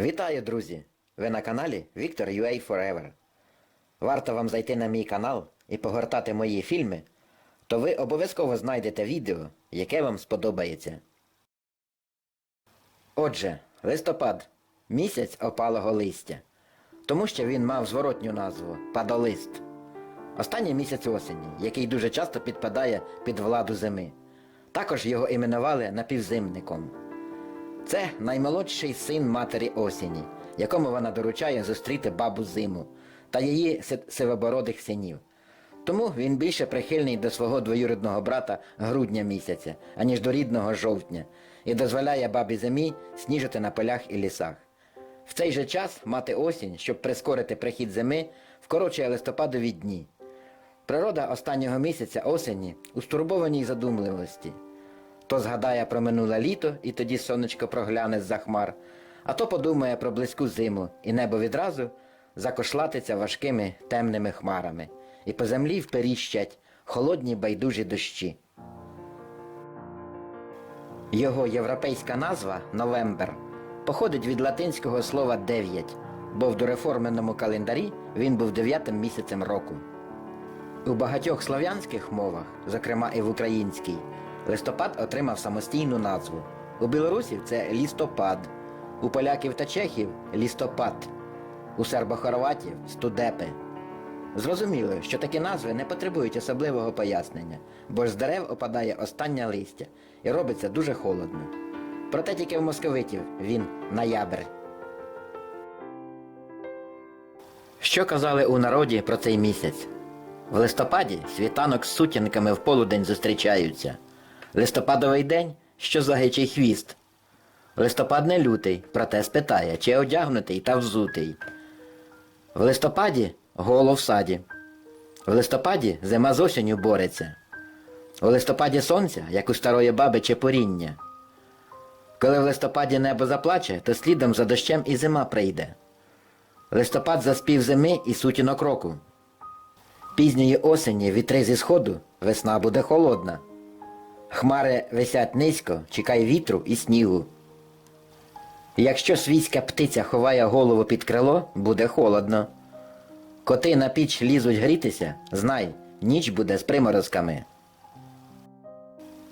Вітаю, друзі! Ви на каналі Віктор UA Forever. Варто вам зайти на мій канал і погортати мої фільми, то ви обов'язково знайдете відео, яке вам сподобається. Отже, листопад місяць опалого листя, тому що він мав зворотню назву падолист. Останній місяць осені, який дуже часто підпадає під владу зими. Також його іменували напівзимником. Це наймолодший син матері осені, якому вона доручає зустріти бабу зиму та її сивобородих синів. Тому він більше прихильний до свого двоюрідного брата грудня місяця, аніж до рідного жовтня, і дозволяє бабі зимі сніжити на полях і лісах. В цей же час мати осінь, щоб прискорити прихід зими, вкорочує листопадові дні. Природа останнього місяця осені у стурбованій задумливості. То згадає про минуле літо, і тоді сонечко прогляне з-за хмар, а то подумає про близьку зиму, і небо відразу закошлатиться важкими темними хмарами, і по землі вперіщать холодні байдужі дощі. Його європейська назва Новембер походить від латинського слова дев'ять, бо в дореформеному календарі він був дев'ятим місяцем року. У багатьох слов'янських мовах, зокрема і в українській, листопад отримав самостійну назву. У білорусів це лістопад, у поляків та чехів лістопад, у сербо-хорватів студепи. Зрозуміло, що такі назви не потребують особливого пояснення, бо ж з дерев опадає останнє листя і робиться дуже холодно. Проте тільки в московитів він ноябрь. Що казали у народі про цей місяць? В листопаді світанок з сутінками в полудень зустрічаються. Листопадовий день, що за гичий хвіст. Листопад не лютий, проте спитає, чи одягнутий та взутий. В листопаді голо в саді. В листопаді зима з осінню бореться. У листопаді сонця, як у старої баби чепуріння. Коли в листопаді небо заплаче, то слідом за дощем і зима прийде. Листопад заспів зими і сутінок року. Пізньої осені вітри зі сходу, весна буде холодна. Хмари висять низько, чекай вітру і снігу. Якщо свійська птиця ховає голову під крило, буде холодно. Коти на піч лізуть грітися, знай, ніч буде з приморозками.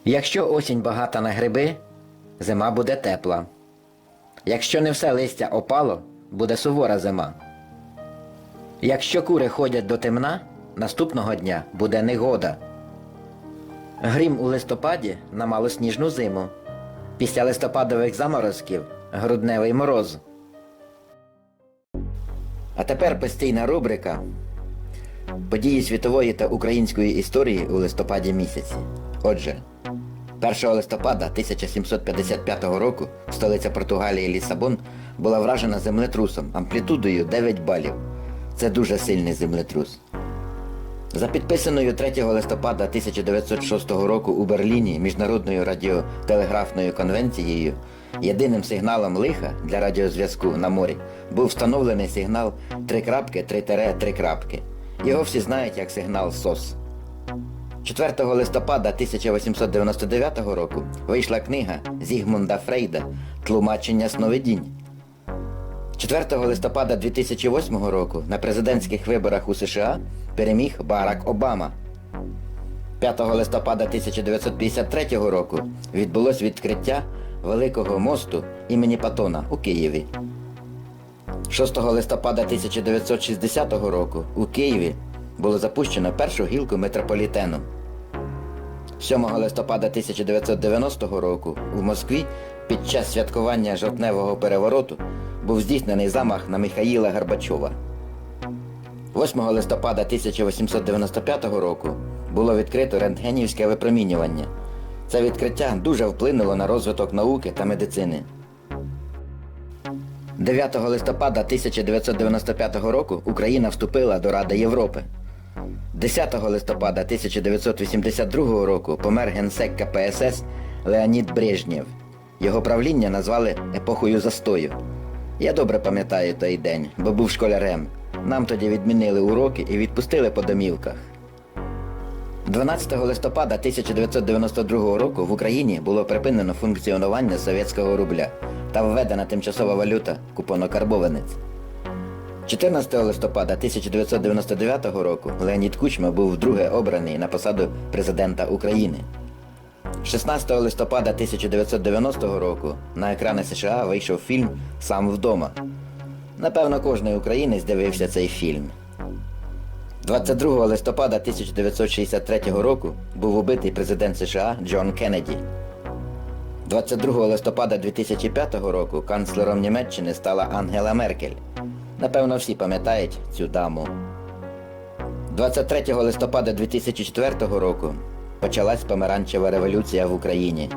Якщо осінь багата на гриби, зима буде тепла. Якщо не все листя опало, буде сувора зима. Якщо кури ходять до темна, наступного дня буде негода. Грім у листопаді на малосніжну зиму. Після листопадових заморозків грудневий мороз. А тепер постійна рубрика Події світової та української історії у листопаді місяці. Отже, 1 листопада 1755 року столиця Португалії Лісабон була вражена землетрусом амплітудою 9 балів. Це дуже сильний землетрус. За підписаною 3 листопада 1906 року у Берліні міжнародною радіотелеграфною конвенцією єдиним сигналом лиха для радіозв'язку на морі був встановлений сигнал 3.3-3 крапки. Його всі знають як сигнал СОС. 4 листопада 1899 року вийшла книга Зігмунда Фрейда Тлумачення сновидінь. 4 листопада 2008 року на президентських виборах у США переміг Барак Обама. 5 листопада 1953 року відбулось відкриття Великого мосту імені Патона у Києві. 6 листопада 1960 року у Києві було запущено першу гілку метрополітену. 7 листопада 1990 року у Москві під час святкування жовтневого перевороту був здійснений замах на Михаїла Горбачова. 8 листопада 1895 року було відкрито рентгенівське випромінювання. Це відкриття дуже вплинуло на розвиток науки та медицини. 9 листопада 1995 року Україна вступила до Ради Європи. 10 листопада 1982 року помер генсек КПСС Леонід Брежнєв. Його правління назвали епохою застою. Я добре пам'ятаю той день, бо був школярем. Нам тоді відмінили уроки і відпустили по домівках. 12 листопада 1992 року в Україні було припинено функціонування совєтського рубля та введена тимчасова валюта купонокарбованець. 14 листопада 1999 року Леонід Кучма був вдруге обраний на посаду президента України. 16 листопада 1990 року на екрани США вийшов фільм Сам вдома. Напевно, кожний українець дивився цей фільм. 22 листопада 1963 року був убитий президент США Джон Кеннеді. 22 листопада 2005 року канцлером Німеччини стала Ангела Меркель. Напевно, всі пам'ятають цю даму. 23 листопада 2004 року почалась помаранчева революція в Україні.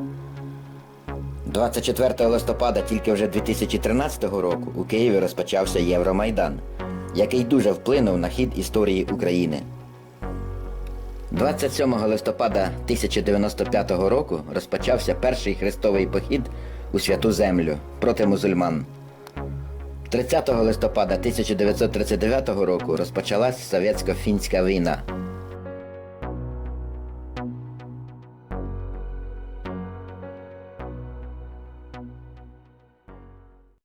24 листопада тільки вже 2013 року у Києві розпочався Євромайдан, який дуже вплинув на хід історії України. 27 листопада 1095 року розпочався перший хрестовий похід у святу землю проти мусульман. 30 листопада 1939 року розпочалась совєтсько-фінська війна.